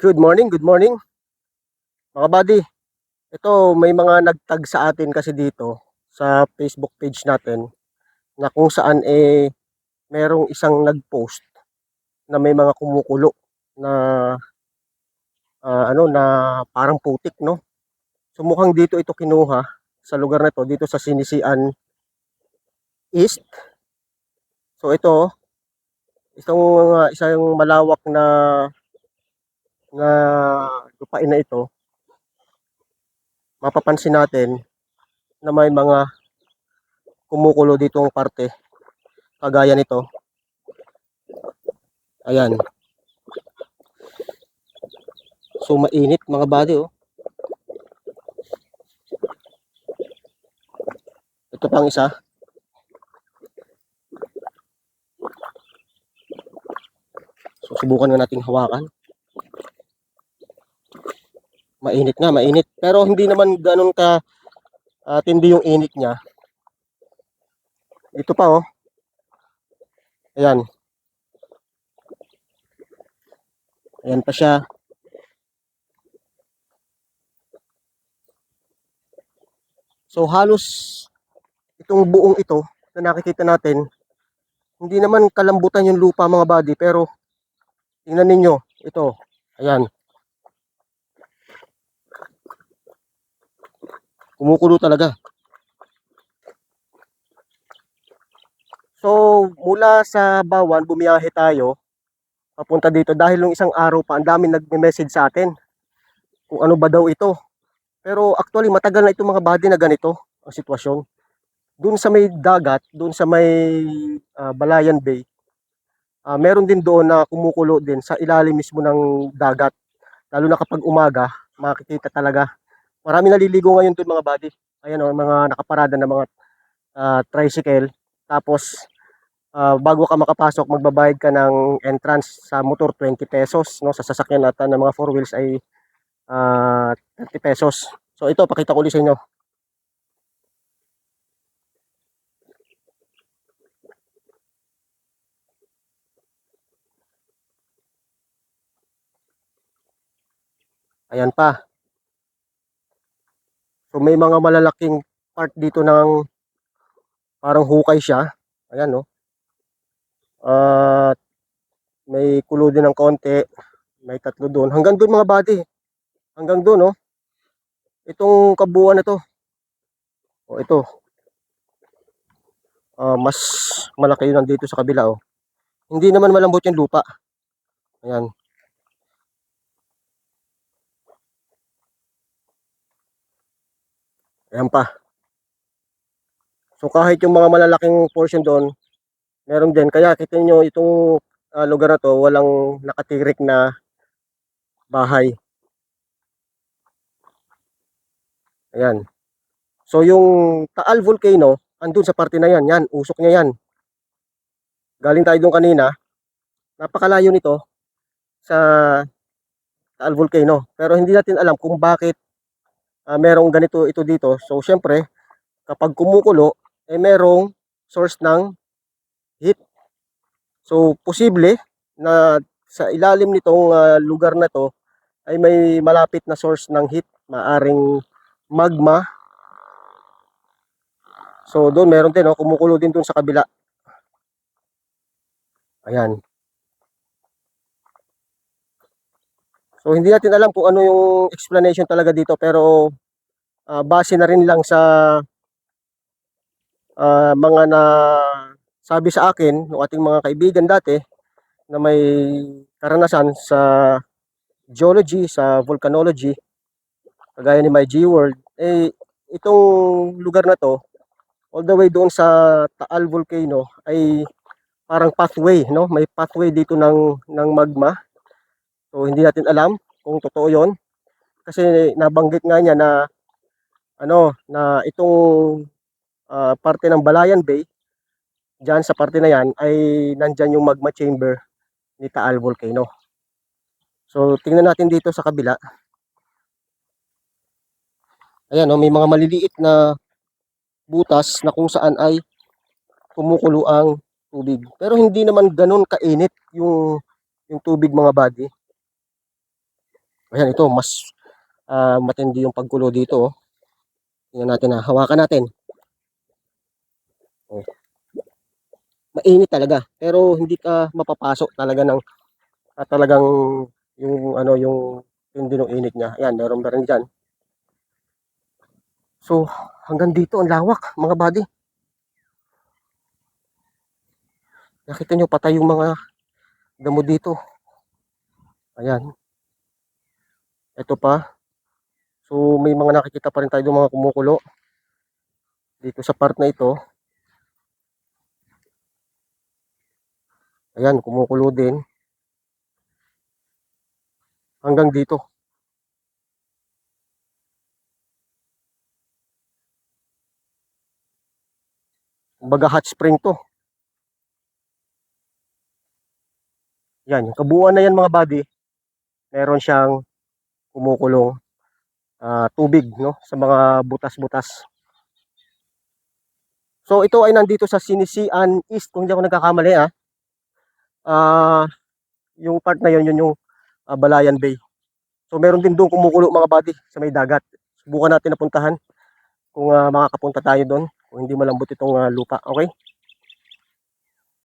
Good morning, good morning. Mga buddy, ito may mga nagtag sa atin kasi dito sa Facebook page natin na kung saan eh merong isang nag-post na may mga kumukulo na ah, ano na parang putik no. So mukhang dito ito kinuha sa lugar na to dito sa Sinisian East. So ito isang mga isang malawak na na lupain na ito mapapansin natin na may mga kumukulo dito ang parte kagaya nito. Ayan. So mainit mga buddy oh. Ito pang isa. So subukan nga nating hawakan mainit nga mainit. Pero hindi naman ganun ka ah, tindi yung init niya. Ito pa oh. Ayan. Ayan pa siya. So halos itong buong ito na nakikita natin hindi naman kalambutan yung lupa mga buddy pero tingnan ninyo. Ito ayan kumukulo talaga So, mula sa Bawan, bumiyahe tayo papunta dito dahil nung isang araw pa, ang daming nagme-message sa atin kung ano ba daw ito. Pero actually, matagal na itong mga body na ganito ang sitwasyon. Doon sa may dagat, doon sa may ah, Balayan Bay, ah, meron din doon na kumukulo din sa ilalim mismo ng dagat. Lalo na kapag umaga, makikita talaga. Marami naliligo ngayon doon mga body. Ayan o, mga nakaparada na mga ah, tricycle. Tapos, ah, bago ka makapasok, magbabayad ka ng entrance sa motor 20 pesos, no? Sa sasakyan at ng mga four wheels ay ah, 30 pesos. So ito, pakita ko ulit sa inyo. Ayan pa. So may mga malalaking part dito ng parang hukay siya. Ayan, no? At may kulo din ng konti. May tatlo doon. Hanggang doon mga buddy. Hanggang doon, no? Itong kabuuan na to. O ito. Ah, mas malaki yun nandito sa kabila, oh. Hindi naman malambot yung lupa. Ayan. Ayan pa. So kahit yung mga malalaking portion doon, meron din. Kaya kita nyo itong ah, lugar na to, walang nakatirik na bahay. Ayan. So yung Taal Volcano, andun sa parte na yan. Yan, usok niya yan. Galing tayo doon kanina. Napakalayo nito sa Taal Volcano. Pero hindi natin alam kung bakit ah, merong ganito ito dito. So syempre, kapag kumukulo, eh merong source ng heat. So posible na sa ilalim nitong ah, lugar na to ay may malapit na source ng heat, maaring magma. So doon meron din, oh, kumukulo din doon sa kabila. Ayan. So hindi natin alam kung ano yung explanation talaga dito pero ah, base na rin lang sa ah, mga na sabi sa akin ng ating mga kaibigan dati na may karanasan sa geology, sa volcanology, kagaya ni My G World, eh itong lugar na to, all the way doon sa Taal Volcano ay parang pathway, no? May pathway dito ng ng magma. So hindi natin alam kung totoo 'yon. Kasi nabanggit nga niya na ano, na itong ah, parte ng Balayan Bay diyan sa parte na 'yan ay nandiyan yung magma chamber ni Taal Volcano. So tingnan natin dito sa kabila. Ayan, no, may mga maliliit na butas na kung saan ay kumukulo ang tubig. Pero hindi naman ganun kainit yung yung tubig mga buddy. Ayan, ito, mas ah, matindi yung pagkulo dito. Oh. Tingnan natin na, hawakan natin. Oh. Mainit talaga, pero hindi ka mapapasok talaga ng ah, talagang yung ano yung hindi ng init niya. Ayan, meron meron diyan. So, hanggang dito ang lawak, mga buddy. Nakita nyo, patay yung mga damo dito. Ayan. Ito pa. So, may mga nakikita pa rin tayo mga kumukulo. Dito sa part na ito. Ayan, kumukulo din. Hanggang dito. Kumbaga hot spring to. Yan, kabuuan na yan mga buddy. Meron siyang kumukulong ah, tubig no sa mga butas-butas. So ito ay nandito sa Sinisian East kung hindi ako nagkakamali ah. Ah, yung part na yun yun yung ah, Balayan Bay. So meron din doon kumukulo mga buddy sa may dagat. Subukan natin napuntahan kung ah, makakapunta tayo doon kung hindi malambot itong ah, lupa. Okay?